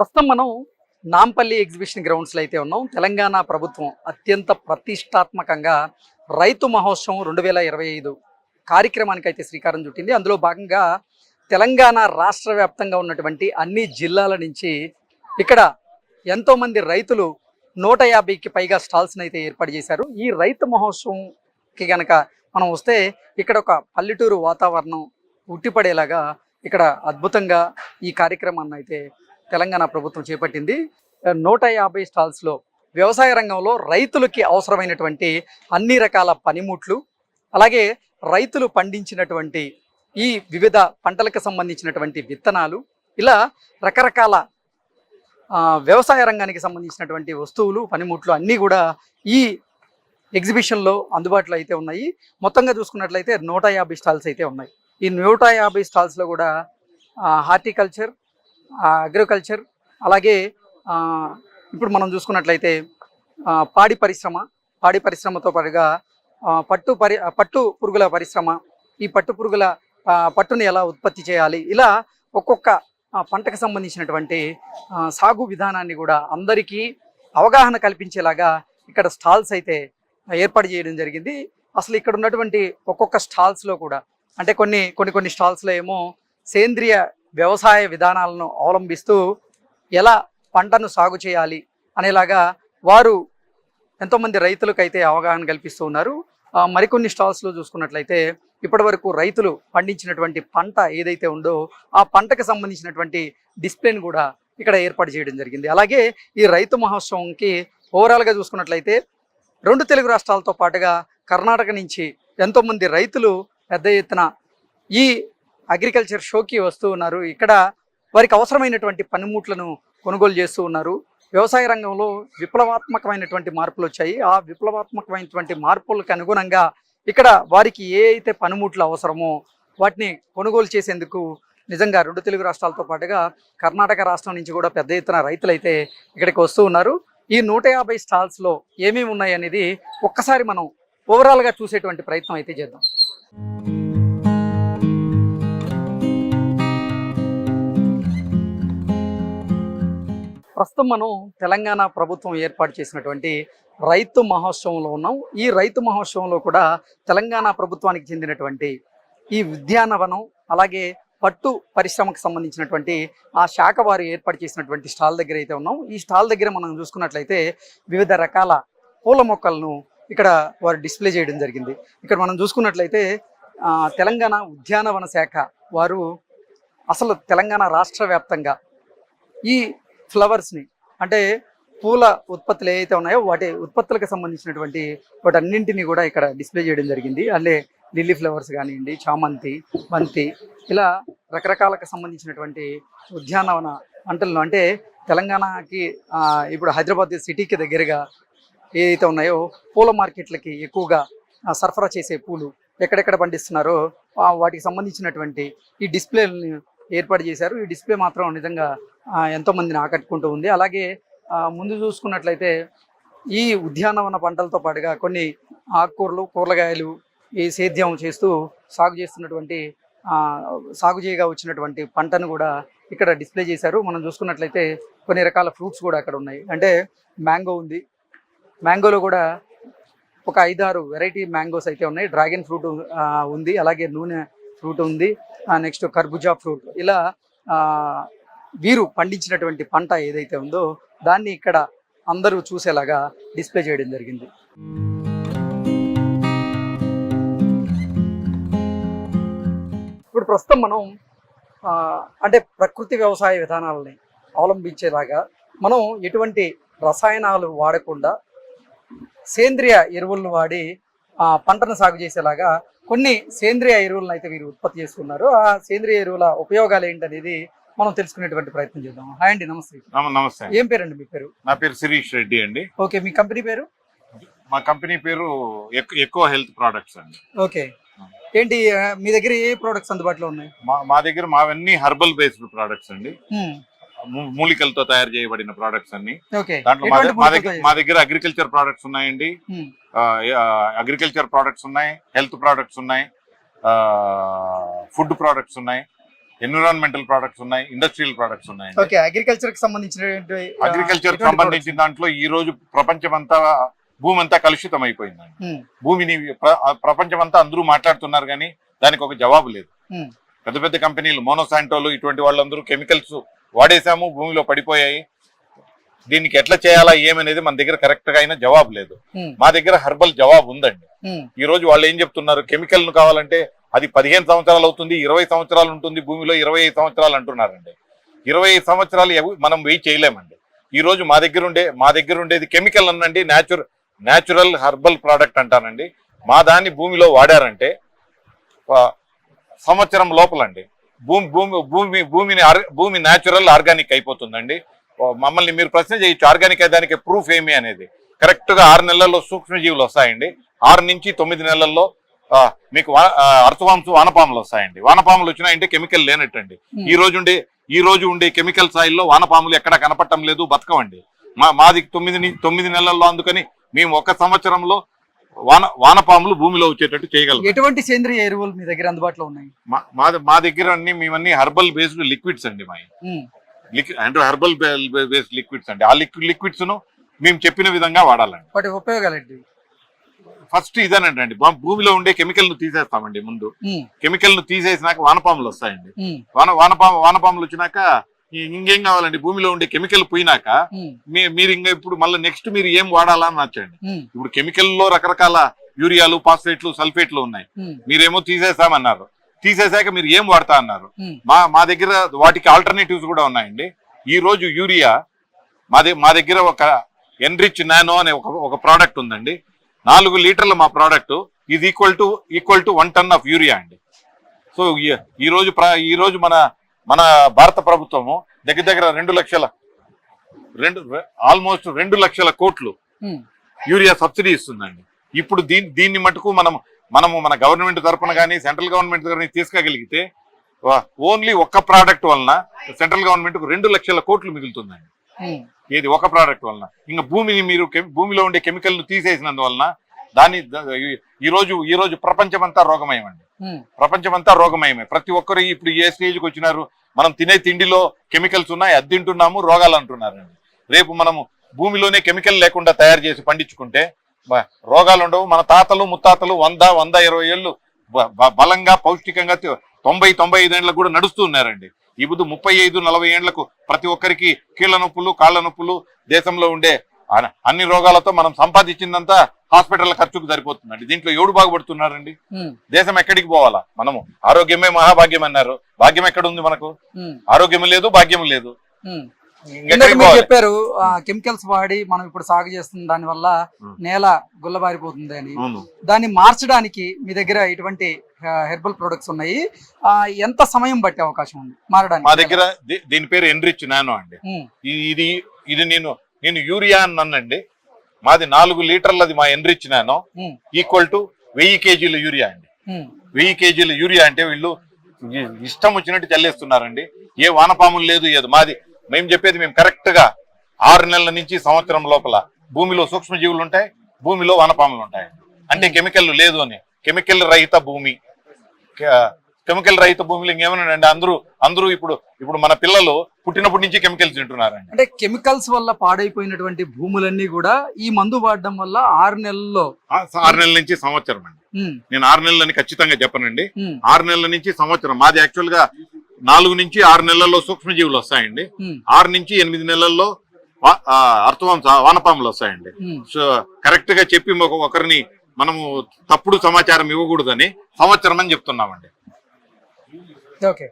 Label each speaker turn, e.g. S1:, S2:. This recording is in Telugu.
S1: ప్రస్తుతం మనం నాంపల్లి ఎగ్జిబిషన్ గ్రౌండ్స్లో అయితే ఉన్నాం. తెలంగాణ ప్రభుత్వం అత్యంత ప్రతిష్టాత్మకంగా రైతు మహోత్సవం రెండు వేల ఇరవై ఐదు కార్యక్రమానికి అయితే శ్రీకారం చుట్టింది. అందులో భాగంగా తెలంగాణ రాష్ట్ర వ్యాప్తంగా ఉన్నటువంటి అన్ని జిల్లాల నుంచి ఇక్కడ ఎంతోమంది రైతులు నూట యాభైకి పైగా స్టాల్స్ని అయితే ఏర్పాటు చేశారు. ఈ రైతు మహోత్సవంకి కనుక మనం వస్తే ఇక్కడ ఒక పల్లెటూరు వాతావరణం ఉట్టిపడేలాగా ఇక్కడ అద్భుతంగా ఈ కార్యక్రమాన్ని అయితే తెలంగాణ ప్రభుత్వం చేపట్టింది. నూట యాభై స్టాల్స్లో వ్యవసాయ రంగంలో రైతులకి అవసరమైనటువంటి అన్ని రకాల పనిముట్లు అలాగే రైతులు పండించినటువంటి ఈ వివిధ పంటలకు సంబంధించినటువంటి విత్తనాలు ఇలా రకరకాల వ్యవసాయ రంగానికి సంబంధించినటువంటి వస్తువులు పనిముట్లు అన్నీ కూడా ఈ ఎగ్జిబిషన్లో అందుబాటులో అయితే ఉన్నాయి. మొత్తంగా చూసుకున్నట్లయితే నూట యాభై స్టాల్స్ అయితే ఉన్నాయి. ఈ నూట యాభై స్టాల్స్లో కూడా హార్టికల్చర్ అగ్రికల్చర్ అలాగే ఇప్పుడు మనం చూసుకున్నట్లయితే పాడి పరిశ్రమ పాడి పరిశ్రమతో పాటుగా పట్టు పరి పట్టు పురుగుల పరిశ్రమ ఈ పట్టు పురుగుల పట్టుని ఎలా ఉత్పత్తి చేయాలి ఇలా ఒక్కొక్క పంటకు సంబంధించినటువంటి సాగు విధానాన్ని కూడా అందరికీ అవగాహన కల్పించేలాగా ఇక్కడ స్టాల్స్ అయితే ఏర్పాటు చేయడం జరిగింది. అసలు ఇక్కడ ఉన్నటువంటి ఒక్కొక్క స్టాల్స్లో కూడా అంటే కొన్ని కొన్ని కొన్ని స్టాల్స్లో ఏమో సేంద్రియ వ్యవసాయ విధానాలను అవలంబిస్తూ ఎలా పంటను సాగు చేయాలి అనేలాగా వారు ఎంతోమంది రైతులకైతే అవగాహన కల్పిస్తూ ఉన్నారు. మరికొన్ని స్టాల్స్లో చూసుకున్నట్లయితే ఇప్పటివరకు రైతులు పండించినటువంటి పంట ఏదైతే ఉందో ఆ పంటకు సంబంధించినటువంటి డిస్ప్లేని కూడా ఇక్కడ ఏర్పాటు చేయడం జరిగింది. అలాగే ఈ రైతు మహోత్సవంకి ఓవరాల్గా చూసుకున్నట్లయితే రెండు తెలుగు రాష్ట్రాలతో పాటుగా కర్ణాటక నుంచి ఎంతోమంది రైతులు పెద్ద ఎత్తున ఈ అగ్రికల్చర్ షోకి వస్తూ ఉన్నారు. ఇక్కడ వారికి అవసరమైనటువంటి పనిముట్లను కొనుగోలు చేస్తూ ఉన్నారు. వ్యవసాయ రంగంలో విప్లవాత్మకమైనటువంటి మార్పులు వచ్చాయి. ఆ విప్లవాత్మకమైనటువంటి మార్పులకు అనుగుణంగా ఇక్కడ వారికి ఏ అయితే పనిముట్లు అవసరమో వాటిని కొనుగోలు చేసేందుకు నిజంగా రెండు తెలుగు రాష్ట్రాలతో పాటుగా కర్ణాటక రాష్ట్రం నుంచి కూడా పెద్ద ఎత్తున రైతులైతే ఇక్కడికి వస్తూ ఉన్నారు. ఈ నూట యాభై స్టాల్స్లో ఏమేమి ఉన్నాయి అనేది ఒక్కసారి మనం ఓవరాల్గా చూసేటువంటి ప్రయత్నం అయితే చేద్దాం. ప్రస్తుతం మనం తెలంగాణ ప్రభుత్వం ఏర్పాటు చేసినటువంటి రైతు మహోత్సవంలో ఉన్నాం. ఈ రైతు మహోత్సవంలో కూడా తెలంగాణ ప్రభుత్వానికి చెందినటువంటి ఈ ఉద్యానవనం అలాగే పట్టు పరిశ్రమకు సంబంధించినటువంటి ఆ శాఖ వారు ఏర్పాటు చేసినటువంటి స్టాల్ దగ్గర అయితే ఉన్నాం. ఈ స్టాల్ దగ్గర మనం చూసుకున్నట్లయితే వివిధ రకాల పూల మొక్కలను ఇక్కడ వారు డిస్ప్లే చేయడం జరిగింది. ఇక్కడ మనం చూసుకున్నట్లయితే తెలంగాణ ఉద్యానవన శాఖ వారు అసలు తెలంగాణ రాష్ట్ర వ్యాప్తంగా ఈ ఫ్లవర్స్ని అంటే పూల ఉత్పత్తులు ఏవైతే ఉన్నాయో వాటి ఉత్పత్తులకు సంబంధించినటువంటి వాటన్నింటినీ కూడా ఇక్కడ డిస్ప్లే చేయడం జరిగింది. అల్లే లిల్లీ ఫ్లవర్స్ కానివ్వండి చామంతి బంతి ఇలా రకరకాలకు సంబంధించినటువంటి ఉద్యానవన పంటలను అంటే తెలంగాణకి ఇప్పుడు హైదరాబాద్ సిటీకి దగ్గరగా ఏదైతే ఉన్నాయో పూల మార్కెట్లకి ఎక్కువగా సరఫరా చేసే పూలు ఎక్కడెక్కడ పండిస్తున్నారో వాటికి సంబంధించినటువంటి ఈ డిస్ప్లేని ఏర్పాటు చేశారు. ఈ డిస్ప్లే మాత్రం నిజంగా ఎంతోమందిని ఎంతో మందిని ఆకట్టుకుంటూ ఉంది. అలాగే ముందు చూసుకున్నట్లయితే ఈ ఉద్యానవన పంటలతో పాటుగా కొన్ని ఆకుకూరలు కూరగాయలు ఈ సేద్యం చేస్తూ సాగు చేస్తున్నటువంటి సాగు చేయగా వచ్చినటువంటి పంటను కూడా ఇక్కడ డిస్ప్లే చేశారు. మనం చూసుకున్నట్లయితే కొన్ని రకాల ఫ్రూట్స్ కూడా అక్కడ ఉన్నాయి. అంటే మ్యాంగో ఉంది. మ్యాంగోలో కూడా ఒక ఐదారు వెరైటీ మ్యాంగోస్ అయితే ఉన్నాయి. డ్రాగన్ ఫ్రూట్ ఉంది. అలాగే నూనె ఫ్రూట్ ఉంది. నెక్స్ట్ కర్బుజా ఫ్రూట్. ఇలా వీరు పండించినటువంటి పంట ఏదైతే ఉందో దాన్ని ఇక్కడ అందరూ చూసేలాగా డిస్ప్లే చేయడం జరిగింది. ఇప్పుడు ప్రస్తుతం మనం అంటే ప్రకృతి వ్యవసాయ విధానాలని అవలంబించేలాగా మనం ఎటువంటి రసాయనాలు వాడకుండా సేంద్రియ ఎరువులను వాడి పంటను సాగు చేసేలాగా కొన్ని సేంద్రియ ఎరువులను అయితే వీరు ఉత్పత్తి చేస్తున్నారు ఆ సేంద్రియ ఎరువుల ఉపయోగాలు ఏంటనేది మనం తెలుసుకునేటువంటి ప్రయత్నం చేద్దాం. హాయ్ అండి నమస్తే.
S2: నమ- నమస్తే అండి.
S1: ఏం పేరండి మీ పేరు?
S2: నా పేరు శిరీష్ రెడ్డి అండి.
S1: ఓకే మీ కంపెనీ పేరు?
S2: మా కంపెనీ పేరు ఎక్- ఎక్కువ హెల్త్ ప్రోడక్ట్స్ అండి.
S1: ఓకే. ఏంటి మీ దగ్గర ఏ ప్రోడక్ట్స్ అందుబాటులో ఉన్నాయి?
S2: మా మా దగ్గర మావన్నీ హర్బల్ బేస్డ్ ప్రోడక్ట్స్ అండి. మూలికలతో తయారు చేయబడిన ప్రోడక్ట్స్ అన్ని. దాంట్లో మా దగ్గర- మా దగ్గర అగ్రికల్చర్ ప్రోడక్ట్స్ ఉన్నాయండి. అగ్రికల్చర్ ప్రోడక్ట్స్ ఉన్నాయి హెల్త్ ప్రోడక్ట్స్ ఉన్నాయి ఫుడ్ ప్రోడక్ట్స్ ఉన్నాయి. ఎన్విరాన్మెంటల్ ప్రొడక్ట్స్ ఉన్నాయి ఇండస్ట్రియల్ ప్రొడక్ట్స్ ఉన్నాయి.
S1: ఓకే అగ్రికల్చర్కి సంబంధించినటువంటి ఆ,
S2: అగ్రికల్చర్
S1: ఎటువంటి
S2: సంబంధించిన దాంట్లో ఈ రోజు ప్రపంచమంతా భూమి అంతా కలుషితం అయిపోయిందండి?
S1: ఉమ్,
S2: భూమిని ప్ర- ప్రపంచం అంతా అందరూ మాట్లాడుతున్నారు కానీ దానికి ఒక జవాబు లేదు.
S1: ఉమ్,
S2: పెద్ద పెద్ద కంపెనీలు మోనోసాంటోలు ఇటువంటి వాళ్ళందరూ కెమికల్స్ వాడేసాము భూమిలో పడిపోయాయి. దీనికి ఎట్లా చేయాలా ఏమనేది మన దగ్గర కరెక్ట్గా అయినా జవాబు లేదు.
S1: ఉమ్,
S2: మా దగ్గర హెర్బల్ జవాబు ఉందండి. ఈ రోజు వాళ్ళు ఏం చెప్తున్నారు కెమికల్ను కావాలంటే అది పదిహేను సంవత్సరాలు అవుతుంది ఇరవై సంవత్సరాలు ఉంటుంది భూమిలో ఇరవై ఐదు సంవత్సరాలు అంటున్నారండి. ఇరవై ఐదు సంవత్సరాలు మనం వెయిట్ చేయలేమండి. ఈరోజు మా దగ్గర ఉండే మా దగ్గర ఉండేది కెమికల్ అనండి న్యాచురల్ న్యాచురల్ హర్బల్ ప్రోడక్ట్ అంటానండి. మా దాన్ని భూమిలో వాడారంటే సంవత్సరం లోపలండి. భూమి భూమి భూమి భూమిని ఆర్- భూమి న్యాచురల్ ఆర్గానిక్ అయిపోతుందండి. మమ్మల్ని మీరు ప్రశ్న చేయొచ్చు ఆర్గానిక్ దానికి ప్రూఫ్ ఏమి అనేది. కరెక్ట్గా ఆరు నెలల్లో సూక్ష్మజీవులు వస్తాయండి. ఆరు నుంచి తొమ్మిది నెలల్లో మీకు అర్థవాంశు వానపాములు వస్తాయండి. వానపాములు వచ్చినాయంటే కెమికల్ లేనట్టండి.
S1: ఉమ్.
S2: ఈ రోజు ఉండే ఈ రోజు ఉండే కెమికల్ సాయిల్లో వానపాములు ఎక్కడ కనపడటం లేదు బతకవండి. మా మాది తొమ్మిది తొమ్మిది నెలల్లో అందుకని మేము ఒక సంవత్సరంలో వాన వానపాములు భూమిలో వచ్చేటట్టు చేయగలం.
S1: ఎటువంటి సేంద్రియ ఎరువులు మీ దగ్గర అందుబాటులో ఉన్నాయి?
S2: మా- మా దగ్గర అన్ని మేమన్నీ హర్బల్ బేస్డ్ లిక్విడ్స్ అండి మా అంటే హర్బల్ బేస్డ్ లిక్విడ్స్ అండి. ఆ లిక్విడ్ లిక్విడ్స్ను మేము చెప్పిన విధంగా వాడాలండి.
S1: వాటి ఉపయోగాలు ఏంటి?
S2: ఫస్ట్ ఇదేనండి భూమిలో ఉండే కెమికల్ను తీసేస్తామండి ముందు. కెమికల్ను తీసేసినాక వానపాములు వస్తాయండి. వాన వానపాము వానపాములు వచ్చినాక ఇంకేం కావాలండి? భూమిలో ఉండే కెమికల్ పోయినాక మీరు ఇంకా ఇప్పుడు మళ్ళీ నెక్స్ట్ మీరు ఏం వాడాలా అని నచ్చండి ఇప్పుడు కెమికల్లో రకరకాల యూరియాలు ఫాస్ఫేట్లు సల్ఫేట్లు ఉన్నాయి. మీరేమో తీసేసామన్నారు తీసేసాక మీరు ఏం వాడతా అన్నారు? మా మా దగ్గర వాటికి ఆల్టర్నేటివ్స్ కూడా ఉన్నాయండి. ఈ రోజు యూరియా మా దగ్గర మా దగ్గర ఒక ఎన్రిచ్ నానో అనే ఒక ఒక ప్రోడక్ట్ ఉందండి. నాలుగు లీటర్ల మా ప్రోడక్ట్ ఇది equal to equal to one ton of urea అండి. సో ఈ- రోజు ప్ర- ఈ రోజు మన మన భారత ప్రభుత్వము దగ్గర దగ్గర రెండు లక్షల రెండు ఆల్మోస్ట్ రెండు లక్షల కోట్లు యూరియా సబ్సిడీ ఇస్తుందండి. ఇప్పుడు దీని దీన్ని మటుకు మనం మనము మన గవర్నమెంట్ తరపున కానీ సెంట్రల్ గవర్నమెంట్ తరపున తీసుకోగలిగితే ఓన్లీ ఒక్క ప్రోడక్ట్ వలన సెంట్రల్ గవర్నమెంట్కు రెండు లక్షల కోట్లు మిగులుతుందండి.
S1: ఉమ్,
S2: ఏది ఒక ప్రోడక్ట్ వలన. ఇంకా భూమిని మీరు భూమిలో ఉండే కెమికల్ను తీసేసినందువలన దాని ద- ఈ- ఈ రోజు ఈ రోజు ప్రపంచమంతా రోగమయమండి. ప్రపంచమంతా రోగమయమే. ప్రతి ఒక్కరు ఇప్పుడు ఏ స్టేజ్కి వచ్చినారు మనం తినే తిండిలో కెమికల్స్ ఉన్నాయి అది తింటున్నాము రోగాలు అంటున్నారండి. రేపు మనము భూమిలోనే కెమికల్ లేకుండా తయారు చేసి పండించుకుంటే రోగాలు ఉండవు. మన తాతలు ముత్తాతలు వంద వంద ఇరవై ఏళ్ళు బలంగా పౌష్టికంగా తొంభై తొంభై ఐదు కూడా నడుస్తూ ఉన్నారండి. ఇప్పుడు ముప్పై ఐదు నలభై ఏళ్ళకు ప్రతి ఒక్కరికి కీళ్ళ నొప్పులు కాళ్ళ నొప్పులు దేశంలో ఉండే అన- అన్ని రోగాలతో మనం సంపాదించిందంతా హాస్పిటల్ ఖర్చుకు సరిపోతుందండి. దీంట్లో ఎవడు బాగుపడుతున్నారండి? దేశం ఎక్కడికి పోవాలా? మనము ఆరోగ్యమే మహాభాగ్యం అన్నారు. భాగ్యం ఎక్కడ ఉంది మనకు ఆరోగ్యం లేదు భాగ్యం లేదు.
S1: ఇందాక మీరు చెప్పారు కెమికల్స్ వాడి మనం ఇప్పుడు సాగు చేస్తున్న దాని వల్ల. నేల గుల్లబారిపోతుంది అని. దాన్ని మార్చడానికి మీ దగ్గర ఇటువంటి హెర్బల్ ప్రొడక్ట్స్ ఉన్నాయి. ఎంత సమయం పట్టే అవకాశం ఉంది మారడానికి?
S2: మా దగ్గర దీని పేరు ఎన్రిచ్ నానో అండి. ఇది ఇది నేను నేను యూరియా అన్నానండి. మాది నాలుగు లీటర్లది మా ఎన్రిచ్ నానో. ఈక్వల్ టు వెయ్యి కేజీల యూరియా అండి. వెయ్యి కేజీల యూరియా అంటే వీళ్ళు ఇష్టం వచ్చినట్టు చల్లేస్తున్నారండి. ఏ వానపాములు లేదు ఏది మాది మేము చెప్పేది మేము కరెక్ట్గా ఆరు నెలల నుంచి సంవత్సరం లోపల భూమిలో సూక్ష్మజీవులు ఉంటాయి భూమిలో వానపాములు ఉంటాయి. అంటే కెమికల్ లేదు అని. కెమికల్ రహిత భూమి. కెమికల్ రహిత భూమిలో ఇంకేమన్నాడండి అందరూ అందరూ ఇప్పుడు ఇప్పుడు మన పిల్లలు పుట్టినప్పటి నుంచి కెమికల్స్ తింటున్నారండి
S1: అంటే కెమికల్స్ వల్ల పాడైపోయినటువంటి భూములన్నీ కూడా ఈ మందు వాడడం వల్ల ఆరు నెలల్లో
S2: ఆరు నెలల నుంచి సంవత్సరం అండి.
S1: ఉమ్,
S2: నేను ఆరు నెలలని ఖచ్చితంగా చెప్పనండి.
S1: ఉమ్,
S2: ఆరు నెలల నుంచి సంవత్సరం. మాది యాక్చువల్గా నాలుగు నుంచి ఆరు నెలల్లో సూక్ష్మజీవులు వస్తాయండి. ఆరు నుంచి ఎనిమిది నెలల్లో అర్థవంశ వానపాములు వస్తాయండి. సో కరెక్ట్గా చెప్పి ఒక- ఒకరిని మనము తప్పుడు సమాచారం ఇవ్వకూడదని సంవత్సరం అని చెప్తున్నామండి.
S1: ఓకే.